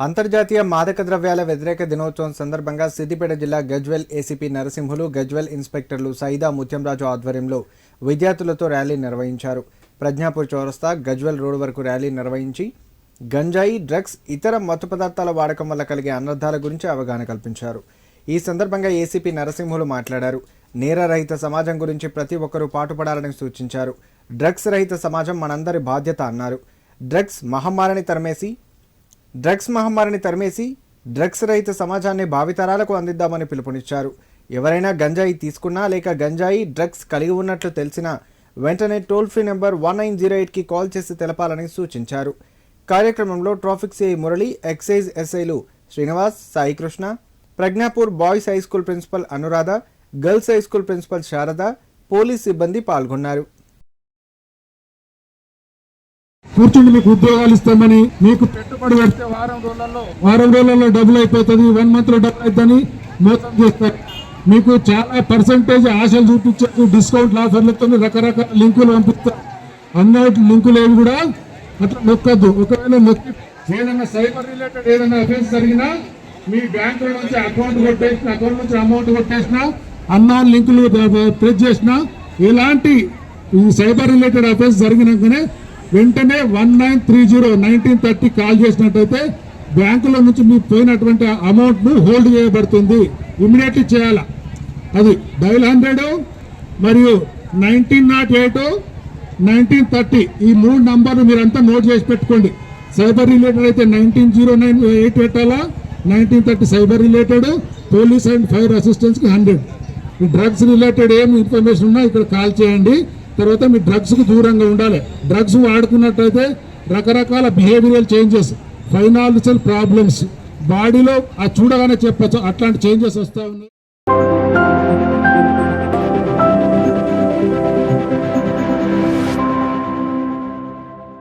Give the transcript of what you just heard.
అంతర్జాతీయ మాదక ద్రవ్యాల వ్యతిరేక దినోత్సవం సందర్భంగా సిద్దిపేట జిల్లా గజ్వెల్ ఏసీపీ నరసింహులు గజ్వెల్ ఇన్స్పెక్టర్లు సైదా ముత్యంరాజు ఆధ్వర్యంలో విద్యార్థులతో ర్యాలీ నిర్వహించారు. ప్రజ్ఞాపూర్ చౌరస్తా గజ్వెల్ రోడ్ వరకు ర్యాలీ నిర్వహించి గంజాయి డ్రగ్స్ ఇతర మత్తు పదార్థాల వాడకం వల్ల కలిగే అనర్థాల గురించి అవగాహన కల్పించారు. ఈ సందర్భంగా ఏసీపీ నరసింహులు మాట్లాడారు. నేరరహిత సమాజం గురించి ప్రతి ఒక్కరూ పాటుపడాలని సూచించారు. డ్రగ్స్ రహిత సమాజం మనందరి బాధ్యత అన్నారు. డ్రగ్స్ మహమ్మారిని తరమేసి డ్రగ్స్ మహమ్మారిని తరిమేసి డ్రగ్స్ రహిత సమాజాన్ని భావితరాలకు అందిద్దామని పిలుపునిచ్చారు. ఎవరైనా గంజాయి తీసుకున్నా లేక గంజాయి డ్రగ్స్ కలిగి ఉన్నట్లు తెలిసినా వెంటనే toll free number one nine zero ఎయిట్కి కాల్ చేసి తెలపాలని సూచించారు. కార్యక్రమంలో ట్రాఫిక్ సిఐ మురళి ఎక్సైజ్ ఎస్ఐలు Srinivas Saikrishna Pragnapur boys high school principal Anuradha girls high school principal Sharada police సిబ్బంది పాల్గొన్నారు. కూర్చుండి మీకు ఉద్యోగాలు ఇస్తామని మీకు పెట్టుబడి పెడితే వారం రోజులలో వారం రోజులలో డబ్బులు అయిపోతుంది. వన్ మంత్లో డబ్బులు అవుతుందని మోసం చేస్తారు. మీకు చాలా పర్సంటేజ్ ఆశలు చూపించారు డిస్కౌంట్ ఆఫర్లతో రకరకాల లింకులు పంపిస్తారు. అన్నౌట్ లింకులు ఏవి కూడా అట్లా నొక్కద్దు. ఒకవేళ నొక్కి ఏదైనా సైబర్ రిలేటెడ్ ఏదైనా అఫెన్స్ జరిగినా మీ బ్యాంకుల నుంచి అకౌంట్ కొట్టేసిన అకౌంట్ నుంచి అమౌంట్ కొట్టేసిన అన్న లింకులు ప్రెస్ చేసిన ఎలాంటి ఈ సైబర్ రిలేటెడ్ అఫెన్స్ జరిగినాకనే వెంటనే one nine three zero nineteen thirty call చేసినట్టయితే బ్యాంకుల నుంచి మీకు పోయినటువంటి అమౌంట్ను హోల్డ్ చేయబడుతుంది. ఇమీడియట్లీ చేయాలా? అది డైల్ హండ్రెడ్ మరియు nineteen naught eight nineteen thirty ఈ మూడు నంబర్లు మీరంతా నోట్ చేసి పెట్టుకోండి. సైబర్ రిలేటెడ్ అయితే నైన్టీన్ జీరో నైన్ ఎయిట్ పెట్టాలా? Nineteen thirty cyber related police and fire అసిస్టెన్స్కి hundred. ఈ డ్రగ్స్ రిలేటెడ్ ఏం ఇన్ఫర్మేషన్ ఉన్నా ఇక్కడ కాల్ చేయండి. తర్వాత మీ డ్రగ్స్కు దూరంగా ఉండాలి. డ్రగ్స్ వాడుకున్నట్టయితే రకరకాల బిహేవియరల్ చేంజెస్ ఫైనాన్షియల్ ప్రాబ్లమ్స్ బాడీలో ఆ చూడగానే చెప్పచ్చు అట్లాంటి చేంజెస్ వస్తూ ఉన్నాయి.